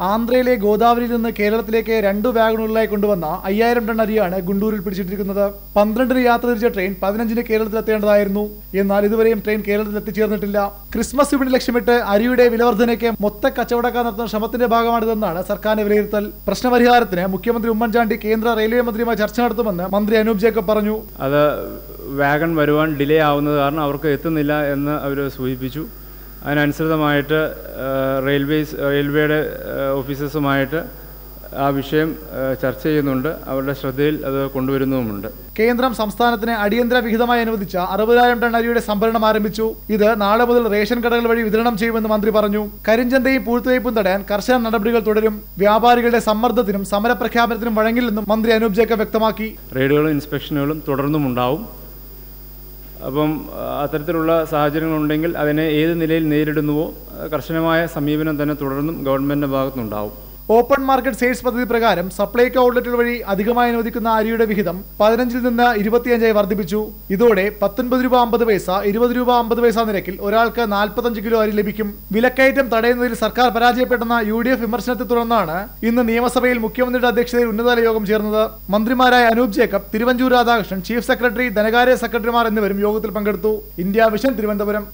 ആന്ധ്രയിലെ ഗോദാവരിയിൽ നിന്ന് കേരളത്തിലേക്ക് രണ്ടു വാഗണുകളിലായി കൊണ്ടുവന്ന അയ്യായിരം ടൺ അരിയാണ് ഗുണ്ടൂരിൽ പിടിച്ചിട്ടിരിക്കുന്നത്. പന്ത്രണ്ടിന് യാത്ര തിരിച്ച ട്രെയിൻ പതിനഞ്ചിന് കേരളത്തിലെത്തേണ്ടതായിരുന്നു. എന്നാൽ ഇതുവരെയും ട്രെയിൻ കേരളത്തിൽ എത്തിച്ചേർന്നിട്ടില്ല ക്രിസ്മസ് വിപണി ലക്ഷ്യമിട്ട് അരിയുടെ വിലവർദ്ധനയ്ക്ക് മൊത്ത കച്ചവടക്കാർ നടത്തുന്ന ശ്രമത്തിന്റെ ഭാഗമാണിതെന്നാണ് സർക്കാരിന്റെ വിലയിരുത്തൽ. പ്രശ്നപരിഹാരത്തിന് മുഖ്യമന്ത്രി ഉമ്മൻചാണ്ടി കേന്ദ്ര റെയിൽവേ മന്ത്രിയുമായി ചർച്ച നടത്തുമെന്ന് മന്ത്രി അനൂപ് ജേക്കബ് പറഞ്ഞു. അത് വാഗൺ വരുവാൻ ഡിലേ ആവുന്നത് കാരണം അവർക്ക് എത്തുന്നില്ല എന്ന് അവർ സൂചിപ്പിച്ചു. അതിനനുസൃതമായിട്ട് റെയിൽവേസ് റെയിൽവേയുടെ ഓഫീസസുമായിട്ട് ഓഫീസേഴ്സുമായിട്ട് ആ വിഷയം ചർച്ച ചെയ്യുന്നുണ്ട്. അവരുടെ ശ്രദ്ധയിൽ അത് കൊണ്ടുവരുന്നതുമുണ്ട് കേന്ദ്രം സംസ്ഥാനത്തിന് അടിയന്തര വിഹിതമായി അനുവദിച്ച അറുപതിനായിരം ടൺ അരിയുടെ സംഭരണം ആരംഭിച്ചു. ഇത് നാളെ മുതൽ റേഷൻ കടകൾ വഴി വിതരണം ചെയ്യുമെന്ന് മന്ത്രി പറഞ്ഞു. കരിഞ്ചന്തയും പൂഴ്ത്തുവയ്പും തടയാൻ കർശന നടപടികൾ തുടരും. വ്യാപാരികളുടെ സമ്മർദ്ദത്തിനും സമരപ്രഖ്യാപനത്തിനും വഴങ്ങില്ലെന്നും മന്ത്രി അനൂപ് ജേക്കബ് വ്യക്തമാക്കി. റെയ്ഡുകളും ഇൻസ്പെക്ഷനുകളും തുടർന്നും ഉണ്ടാവും അപ്പം അത്തരത്തിലുള്ള സാഹചര്യങ്ങളുണ്ടെങ്കിൽ അതിനെ ഏത് നിലയിൽ നേരിടുന്നുവോ കർശനമായ സമീപനം തന്നെ തുടർന്നും ഗവൺമെന്റിന്റെ ഭാഗത്തുനിന്നുണ്ടാവും. ഓപ്പൺ മാർക്കറ്റ് സെയിൽസ് പദ്ധതി പ്രകാരം സപ്ലൈകോ ഔട്ട്ലെറ്റുകൾ വഴി അധികമായി അനുവദിക്കുന്ന അരിയുടെ വിഹിതം പതിനഞ്ചിൽ നിന്ന് ഇരുപത്തിയഞ്ചായി വർദ്ധിപ്പിച്ചു. ഇതോടെ പത്തൊൻപത് രൂപ അമ്പത് പൈസ ഇരുപത് രൂപ അമ്പത് പൈസ നിരക്കിൽ ഒരാൾക്ക് നാൽപ്പത്തഞ്ച് കിലോ അരി ലഭിക്കും. വിലക്കയറ്റം തടയുന്നതിൽ സർക്കാർ പരാജയപ്പെട്ടെന്ന യു ഡി എഫ് വിമർശനത്തെ തുടർന്നാണ് ഇന്ന് നിയമസഭയിൽ മുഖ്യമന്ത്രിയുടെ അധ്യക്ഷതയിൽ ഉന്നതതല യോഗം ചേർന്നത്. മന്ത്രിമാരായ Anoop Jacob Thiruvanchoor Radhakrishnan chief secretary ധനകാര്യ സെക്രട്ടറിമാർ എന്നിവരും യോഗത്തിൽ പങ്കെടുത്തു. India Vision Thiruvananthapuram.